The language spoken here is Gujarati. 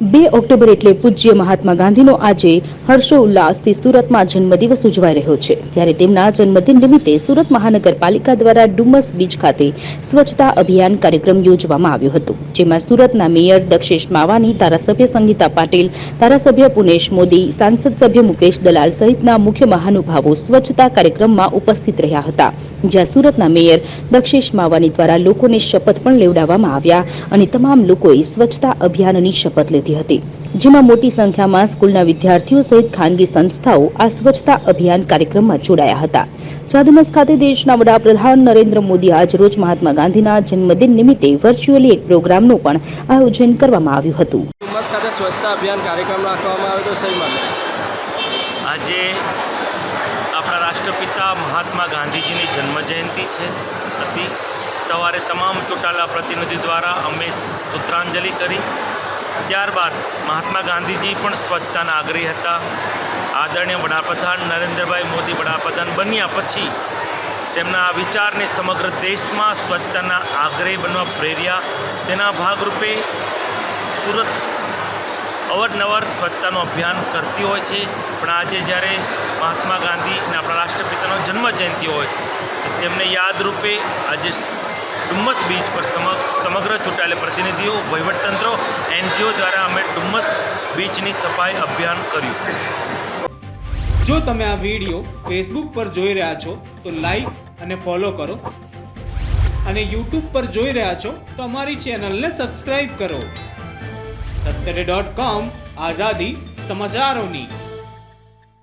બે ઓક્ટોબર એટલે પૂજ્ય મહાત્મા ગાંધીનો આજે હર્ષો ઉલ્લાસથી સુરતમાં જન્મદિવસ ઉજવાઈ રહ્યો છે. ત્યારે તેમના જન્મદિન નિમિત્તે સુરત મહાનગરપાલિકા દ્વારા ડુમસ બીચ ખાતે સ્વચ્છતા અભિયાન કાર્યક્રમ યોજવામાં આવ્યો હતો, જેમાં સુરતના મેયર દક્ષેશ માવાની, ધારાસભ્ય સંગીતા પાટીલ, ધારાસભ્ય પુનેશ મોદી, સાંસદ સભ્ય મુકેશ દલાલ સહિતના મુખ્ય મહાનુભાવો સ્વચ્છતા કાર્યક્રમમાં ઉપસ્થિત રહ્યા હતા, જ્યાં સુરતના મેયર દક્ષેશ માવાની દ્વારા લોકોને શપથ પણ લેવડાવવામાં આવ્યા અને તમામ લોકોએ સ્વચ્છતા અભિયાનની શપથ લીધી. હતી જેમાં મોટી સંખ્યામાં સ્કૂલના વિદ્યાર્થીઓ સહિત ખાનગી સંસ્થાઓ આ સ્વચ્છતા અભિયાન કાર્યક્રમમાં જોડાયા હતા. ચાદુમસ ખાતે દેશના વડાપ્રધાન નરેન્દ્ર મોદી આજરોજ મહાત્મા ગાંધીના જન્મદિન નિમિત્તે વર્ચ્યુઅલી એક પ્રોગ્રામનું પણ આયોજન કરવામાં આવ્યું હતું. ડુમસ ખાતે સ્વચ્છતા અભિયાન કાર્યક્રમ રાખવામાં આવ્યો સહી આજે આપણા રાષ્ટ્રપિતા મહાત્મા ગાંધીજીની જન્મજયંતિ છે. હતી. સવારે તમામ ચૂંટાયેલા પ્રતિનિધિ દ્વારા અમે સૂત્રાંજલિ કરી. ત્યારબાદ મહાત્મા ગાંધીજી પણ સ્વચ્છતાના આગ્રહી હતા. આદરણીય વડાપ્રધાન નરેન્દ્રભાઈ મોદી વડાપ્રધાન બન્યા પછી તેમના આ વિચારને સમગ્ર દેશમાં સ્વચ્છતાના આગ્રહી બનવા પ્રેર્યા. તેના ભાગરૂપે સુરત અવરનવર સ્વચ્છતાનું અભિયાન કરતી હોય છે. પણ આજે જ્યારે મહાત્મા ગાંધી અને આપણા રાષ્ટ્રપિતાનો જન્મ જયંતી હોય તેમને યાદરૂપે આજે ડુમ્મસ બીચ પર સમગ, સમગ્ર ચૂંટાયેલા પ્રતિનિધિઓ, વહીવટતંત્રો, એનજીઓ દ્વારા અમે ડુમ્મસ બીચની સફાઈ અભિયાન કર્યું. જો તમે આ વીડિયો ફેસબુક પર જોઈ રહ્યા છો, તો લાઈક અને ફોલો કરો. અને યુટ્યુબ પર જોઈ રહ્યા છો, તો અમારી ચેનલને સબસ્ક્રાઈબ કરો. સત્તરે ડોટ કોમ આઝાદી સમાચારોની.